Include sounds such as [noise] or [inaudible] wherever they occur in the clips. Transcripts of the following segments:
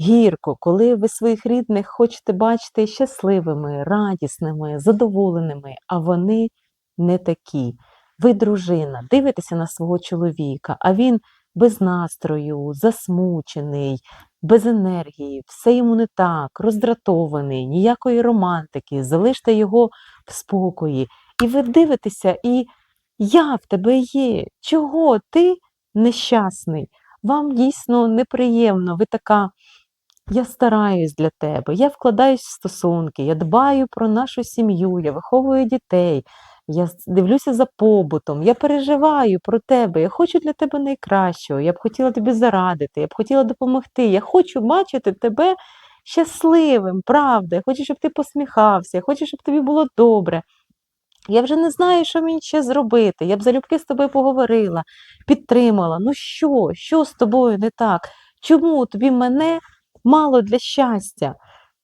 гірко, коли ви своїх рідних хочете бачити щасливими, радісними, задоволеними, а вони не такі. Ви, дружина, дивитеся на свого чоловіка, а він без настрою, засмучений, без енергії, все йому не так, роздратований, ніякої романтики, залиште його в спокої. І ви дивитеся, і я в тебе є. Чого ти нещасний? Вам дійсно неприємно, ви така. Я стараюсь для тебе, я вкладаюсь в стосунки, я дбаю про нашу сім'ю, я виховую дітей, я дивлюся за побутом, я переживаю про тебе, я хочу для тебе найкращого, я б хотіла тобі зарадити, я б хотіла допомогти. Я хочу бачити тебе щасливим, правда. Я хочу, щоб ти посміхався, я хочу, щоб тобі було добре. Я вже не знаю, що мені ще зробити. Я б залюбки з тобою поговорила, підтримала. Ну що, що з тобою не так? Чому тобі мене мало для щастя?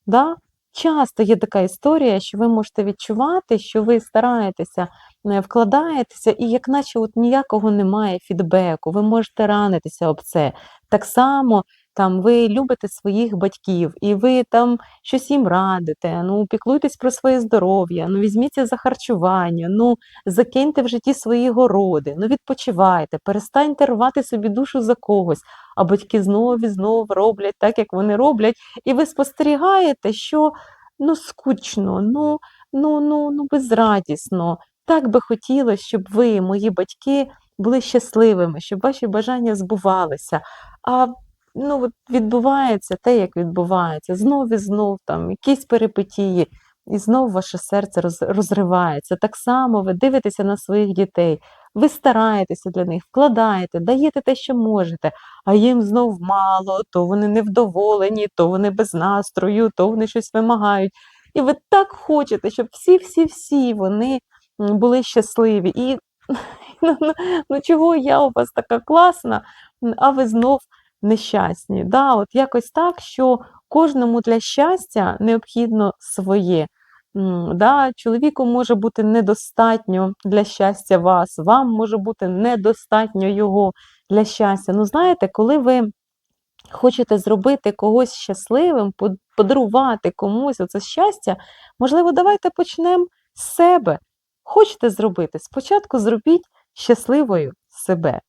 Да? Часто є така історія, що ви можете відчувати, що ви стараєтеся, е, вкладаєтеся, і як наче от ніякого немає фідбеку, ви можете ранитися об це. Так само там ви любите своїх батьків, і ви там щось їм радите, ну піклуйтесь про своє здоров'я, ну візьміться за харчування, ну закиньте в житті свої городи, ну відпочивайте, перестаньте рвати собі душу за когось, а батьки знову і знову роблять так, як вони роблять, і ви спостерігаєте, що ну скучно, ну, ну, ну, ну безрадісно. Так би хотілося, щоб ви, мої батьки, були щасливими, щоб ваші бажання збувалися. А ну, от відбувається те, як відбувається. Знов і знов там якісь перипетії, і знов ваше серце роз, розривається. Так само ви дивитеся на своїх дітей, ви стараєтеся для них, вкладаєте, даєте те, що можете, а їм знов мало, то вони невдоволені, то вони без настрою, то вони щось вимагають. І ви так хочете, щоб всі-всі-всі вони були щасливі. І [laughs] ну, ну, ну чого я у вас така класна, а ви знов нещасні. Да, от якось так, що кожному для щастя необхідно своє. Да, чоловіку може бути недостатньо для щастя вас, вам може бути недостатньо його для щастя. Ну, знаєте, коли ви хочете зробити когось щасливим, подарувати комусь оце щастя, можливо, давайте почнемо з себе. Хочете зробити? Спочатку зробіть щасливою себе.